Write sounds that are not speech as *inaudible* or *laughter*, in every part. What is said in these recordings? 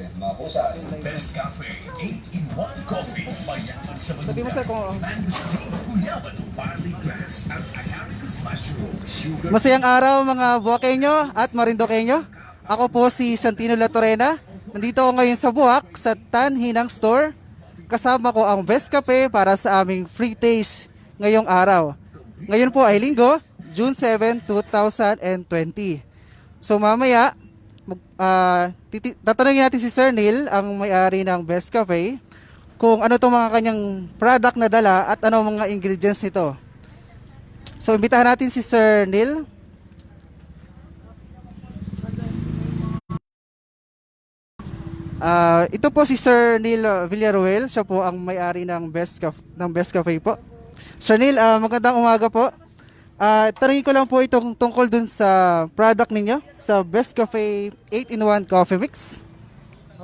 natin, mga pusa. Best Cafe 8-in-1 Coffee. Mayaman sa Sabi mo sir kung Mangosteen, guyaban, barley grass, at agaricus mushroom. Sugar masayang araw mga Buakenyo at Marindokenyo. Ako po si Santino Latorena. Nandito ako ngayon sa Buwak sa Tan Hinang Store. Kasama ko ang Best Cafe para sa aming free taste ngayong araw. Ngayon po ay linggo, June 7, 2020. So mamaya, mag- ah, titi- tatanungin natin si Sir Neil, ang may-ari ng Best Cafe, kung ano itong mga kanyang product na dala at ano mga ingredients nito. So, imbitahan natin si Sir Neil. Ah, ito po si Sir Neil Villaruel. Siya po ang may-ari ng Best Cafe, ng Best Cafe po. Sir Neil, ah, magandang umaga po. Ah, tanungin ko lang po itong tungkol dun sa product ninyo, sa Best Cafe 8-in-1 Coffee Mix.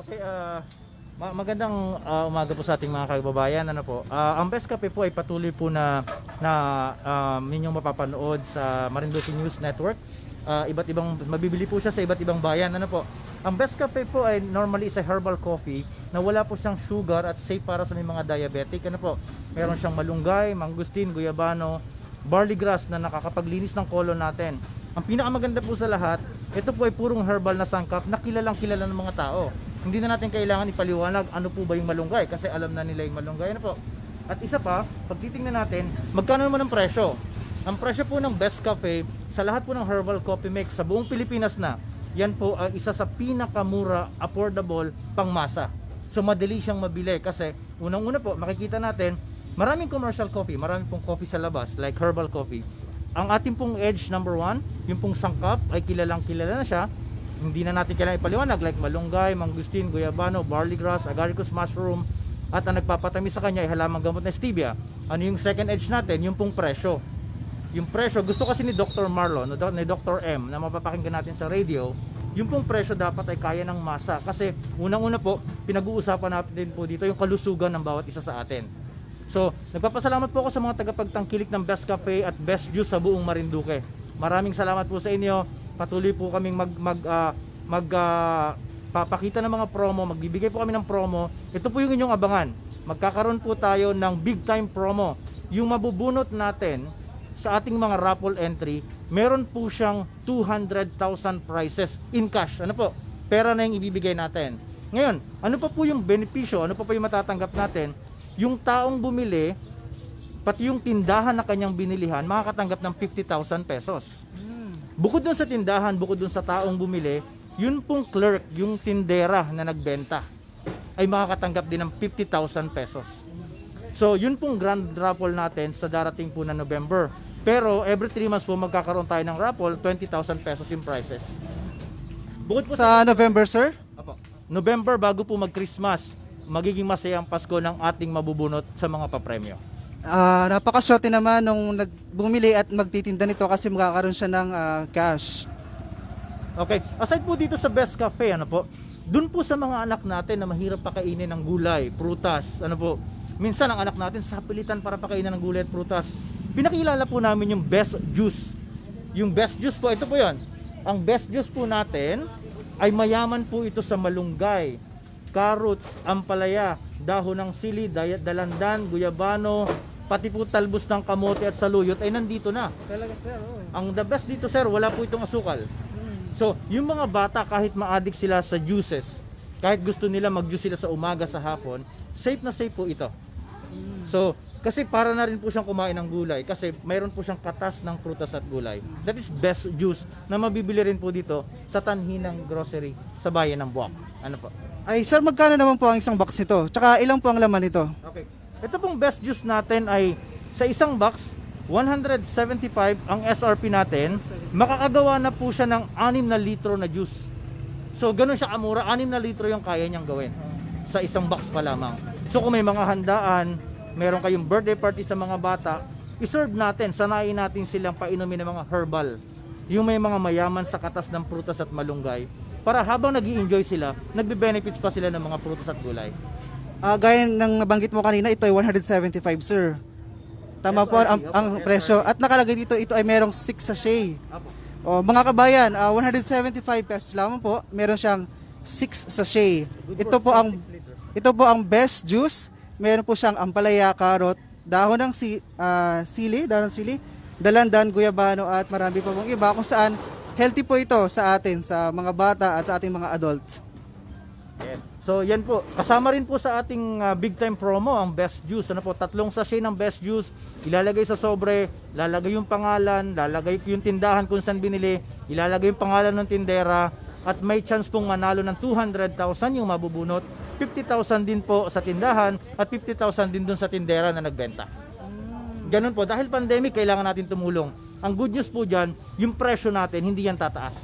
Okay, ma- magandang ah, umaga po sa ating mga kababayan. Ano po? Ah, ang Best Cafe po ay patuloy po na na um, ninyong mapapanood sa Marinduque News Network. Ah, iba't ibang mabibili po siya sa iba't ibang bayan. Ano po? Ang Best Cafe po ay normally is a herbal coffee na wala po siyang sugar at safe para sa mga diabetic. Ano po? Meron siyang malunggay, mangustin, guyabano, barley grass na nakakapaglinis ng colon natin. Ang pinakamaganda po sa lahat, ito po ay purong herbal na sangkap na kilalang kilala ng mga tao. Hindi na natin kailangan ipaliwanag ano po ba yung malunggay kasi alam na nila yung malunggay. Ano po? At isa pa, pag titingnan natin, magkano naman ang presyo? Ang presyo po ng Best Cafe sa lahat po ng herbal coffee mix sa buong Pilipinas na, yan po ang isa sa pinakamura, affordable pangmasa. So madali siyang mabili kasi unang-una po makikita natin maraming commercial coffee, maraming pong coffee sa labas like herbal coffee. Ang ating pong edge number one, yung pong sangkap ay kilalang kilala na siya. Hindi na natin kailangan ipaliwanag like malunggay, mangustin, guyabano, barley grass, agaricus mushroom at ang nagpapatamis sa kanya ay halamang gamot na stevia. Ano yung second edge natin? Yung pong presyo yung presyo, gusto kasi ni Dr. Marlon, ni Dr. M na mapapakinggan natin sa radio, yung pong presyo dapat ay kaya ng masa. Kasi unang-una po, pinag-uusapan natin po dito yung kalusugan ng bawat isa sa atin. So, nagpapasalamat po ako sa mga tagapagtangkilik ng Best Cafe at Best Juice sa buong Marinduque. Maraming salamat po sa inyo. Patuloy po kaming mag mag ah, mag ah, papakita ng mga promo, magbibigay po kami ng promo. Ito po yung inyong abangan. Magkakaroon po tayo ng big time promo. Yung mabubunot natin sa ating mga raffle entry, meron po siyang 200,000 prizes in cash. Ano po? Pera na yung ibibigay natin. Ngayon, ano pa po yung benepisyo? Ano pa po yung matatanggap natin? Yung taong bumili, pati yung tindahan na kanyang binilihan, makakatanggap ng 50,000 pesos. Bukod dun sa tindahan, bukod dun sa taong bumili, yun pong clerk, yung tindera na nagbenta, ay makakatanggap din ng 50,000 pesos. So, yun pong grand raffle natin sa darating po na November. Pero every 3 months po magkakaroon tayo ng raffle, 20,000 pesos yung prizes. Bukod po sa, Sa November, sir? Apo, November bago po mag-Christmas, magiging masayang Pasko ng ating mabubunot sa mga papremyo. Ah, napakaswerte naman nung nagbumili at magtitinda nito kasi magkakaroon siya ng ah, cash. Okay, aside po dito sa Best Cafe, ano po, dun po sa mga anak natin na mahirap pakainin ng gulay, prutas, ano po, minsan ang anak natin sa pilitan para pakainin ng gulay at prutas. Pinakilala po namin yung Best Juice. Yung Best Juice po, ito po yon. Ang Best Juice po natin ay mayaman po ito sa malunggay, carrots, ampalaya, dahon ng sili, dalandan, guyabano, pati po talbos ng kamote at saluyot ay nandito na. Talaga, sir. Ang the best dito sir, wala po itong asukal. So, yung mga bata kahit ma-addict sila sa juices, kahit gusto nila mag-juice sila sa umaga sa hapon, safe na safe po ito. So, kasi para na rin po siyang kumain ng gulay kasi mayroon po siyang katas ng prutas at gulay. That is best juice na mabibili rin po dito sa tanhinang grocery sa bayan ng Buwak. Ano po? Ay, sir, magkano naman po ang isang box nito? Tsaka ilang po ang laman nito? Okay. Ito pong best juice natin ay sa isang box 175 ang SRP natin. Makakagawa na po siya ng 6 na litro na juice. So ganun siya kamura, 6 na litro yung kaya niyang gawin sa isang box pa lamang. So kung may mga handaan, meron kayong birthday party sa mga bata, iserve natin, sanayin natin silang painumin ng mga herbal. Yung may mga mayaman sa katas ng prutas at malunggay para habang nag enjoy sila, nagbe-benefits pa sila ng mga prutas at gulay. Ah, gaya ng nabanggit mo kanina, ito ay 175, sir. Tama po ang, ang presyo. At nakalagay dito, ito ay merong 6 sachet. Apo. O, mga kabayan, ah, 175 pesos lamang po. Meron siyang 6 sachet. Ito po ang ito po ang best juice. Meron po siyang ampalaya, carrot, dahon ng si, ah, sili, dahon ng sili, dalandan, guyabano at marami pa pong iba kung saan healthy po ito sa atin, sa mga bata at sa ating mga adult. Yan. So yan po, kasama rin po sa ating ah, big time promo ang best juice. Ano po, tatlong sachet ng best juice, ilalagay sa sobre, lalagay yung pangalan, lalagay yung tindahan kung saan binili, ilalagay yung pangalan ng tindera at may chance pong manalo ng 200,000 yung mabubunot, 50,000 din po sa tindahan at 50,000 din dun sa tindera na nagbenta. Ganun po, dahil pandemic, kailangan natin tumulong. Ang good news po dyan, yung presyo natin, hindi yan tataas.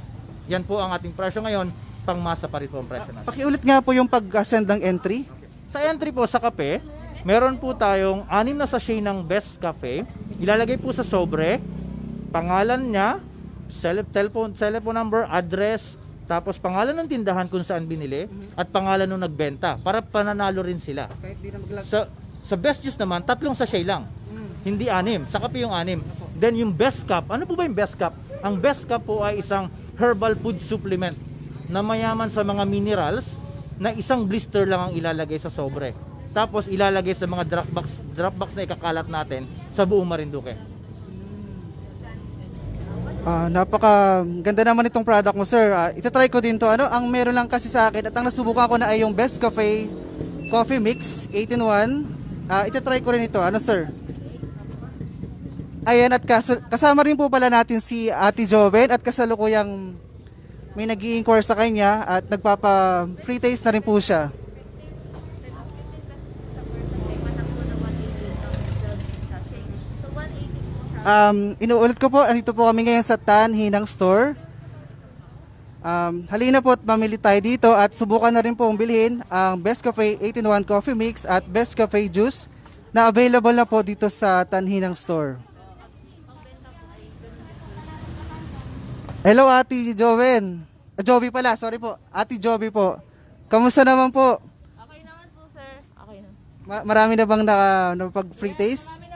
Yan po ang ating presyo ngayon, pangmasa pa rin po ang presyo natin. Pakiulit nga po yung pag-send ng entry. Sa entry po sa kape, meron po tayong anim na sachet ng Best Cafe. Ilalagay po sa sobre, pangalan niya, cell, telephone, telephone number, address, tapos pangalan ng tindahan kung saan binili at pangalan ng nagbenta para pananalo rin sila. Kahit di na maglag... Sa sa best juice naman, tatlong sachet lang. Hindi anim. Sa kape yung anim. Then yung best cup, ano po ba yung best cup? Ang best cup po ay isang herbal food supplement na mayaman sa mga minerals na isang blister lang ang ilalagay sa sobre. Tapos ilalagay sa mga drop box, drop box na ikakalat natin sa buong Marinduque. Ah, napaka ganda naman itong product mo, sir. Ah, itatry ko din to. Ano, ang meron lang kasi sa akin at ang nasubukan ko na ay yung Best Cafe Coffee Mix 18-1. Ah, itatry ko rin ito. Ano, sir? Ayan, at kas- kasama rin po pala natin si Ate Joven at kasalukuyang may nag inquire sa kanya at nagpapa free taste na rin po siya. So 180 po siya. Um, inuulit ko po, andito po kami ngayon sa Tan Hinang Store. Um, halina po at mamili tayo dito at subukan na rin po ang bilhin ang Best Cafe 18-1 Coffee Mix at Best Cafe Juice na available na po dito sa Tan Hinang Store. Hello Ate Joven. Ah, Jovi pala, sorry po. Ate Jovi po. Kamusta naman po? Okay naman po, sir. Okay na. Ma- marami na bang naka, napag free taste? Kami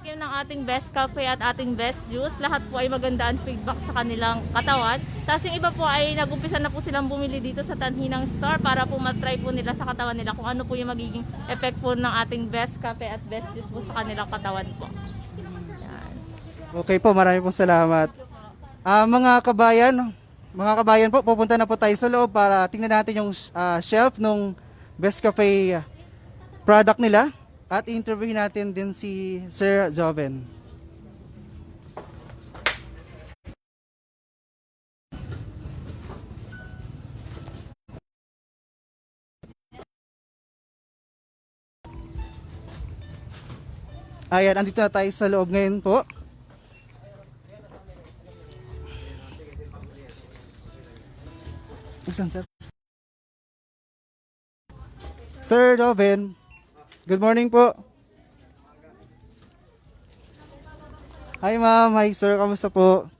nakatikim ng ating best cafe at ating best juice. Lahat po ay maganda ang feedback sa kanilang katawan. Tapos yung iba po ay nagumpisa na po silang bumili dito sa Tanhinang Store para po matry po nila sa katawan nila kung ano po yung magiging effect po ng ating best cafe at best juice po sa kanilang katawan po. Yan. Okay po, marami pong salamat. Ah, mga kabayan, mga kabayan po, pupunta na po tayo sa loob para tingnan natin yung ah, shelf nung Best Cafe product nila at interview natin din si Sir Joven. Ayan, andito na tayo sa loob ngayon po. Saan, sir? Sir Joven, good morning po. Hi ma'am, hi sir, kamusta po?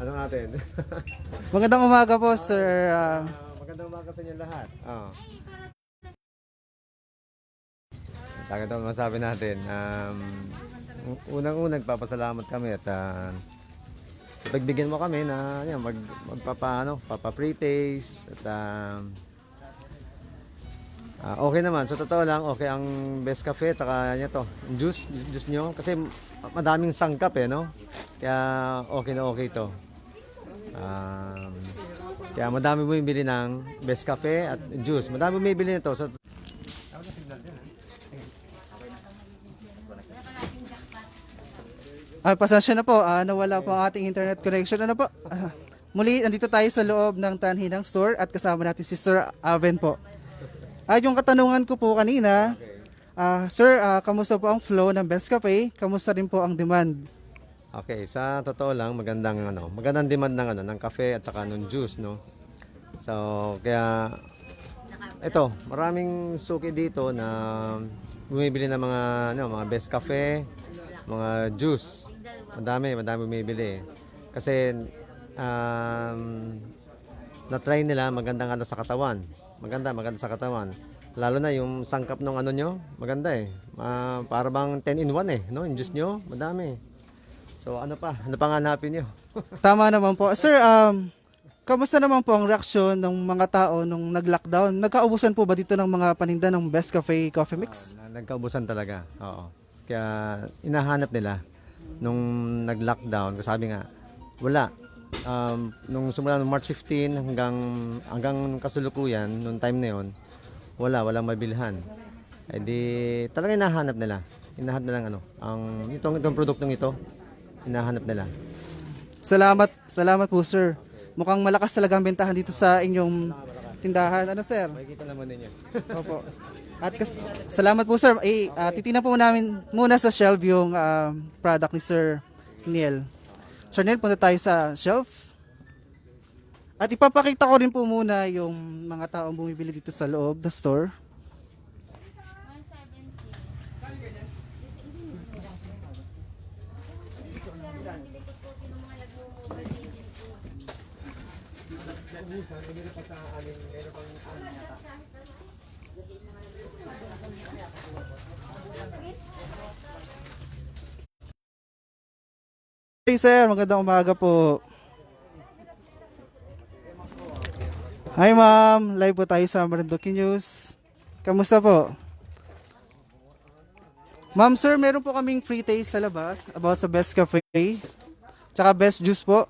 Ano natin? *laughs* Magandang umaga po sir. Ah, Ah, magandang umaga sa inyo lahat. Oo. Talaga ito masabi natin. Um, unang-unang nagpapasalamat kami at uh, pagbigyan mo kami na yan, mag, magpapa, ano, papa pre-taste at um, ah, okay naman. So totoo lang, okay ang best cafe at saka yan to, juice, juice nyo. Kasi madaming sangkap eh, no? Kaya okay na okay to. Um, kaya madami bumibili ng best cafe at juice. Madami bumibili nito. So, Ah, pasensya na po, ah, nawala po ang ating internet connection. Ano po? Ah, muli, andito tayo sa loob ng Tanhinang Store at kasama natin si Sir Aven po. Ah, yung katanungan ko po kanina, ah, Sir, ah, kamusta po ang flow ng Best Cafe? Kamusta rin po ang demand? okay, sa totoo lang magandang ano, magandang demand ng ano, ng cafe at saka ng juice, no. So, kaya ito, maraming suki dito na bumibili ng mga ano, mga best cafe, mga juice. Madami, madami bumibili. Kasi um, na-try nila magandang ano sa katawan. Maganda, maganda sa katawan. Lalo na yung sangkap ng ano nyo, maganda eh. Ah, para bang 10 in 1 eh, no? Yung juice nyo, madami. So ano pa? Ano pang hanapin nyo? *laughs* Tama naman po. Sir, um, kamusta naman po ang reaksyon ng mga tao nung nag-lockdown? Nagkaubusan po ba dito ng mga paninda ng Best Cafe Coffee Mix? Na- Nagkaubusan talaga. Oo. Kaya inahanap nila nung nag-lockdown. Kasi sabi nga, wala. Um, nung simula ng March 15 hanggang hanggang kasulukuyan, nung time na yon, wala, walang mabilhan. Eh di, talaga hinahanap nila. Hinahanap nila ano, ang itong itong produktong ito, hinahanap nila. Salamat, salamat po sir. Mukhang malakas talaga ang bentahan dito sa inyong tindahan. Ano sir? Makikita naman ninyo. *laughs* Opo. At kas- salamat po sir. Eh, ah, titingnan po namin muna sa shelf yung um, product ni Sir Neil. Sir Neil, punta tayo sa shelf. At ipapakita ko rin po muna yung mga taong bumibili dito sa loob, the store. Hey sir, magandang umaga po. Hi ma'am, live po tayo sa Marinduque News. Kamusta po? Ma'am sir, meron po kaming free taste sa labas about sa Best Cafe. Tsaka Best Juice po.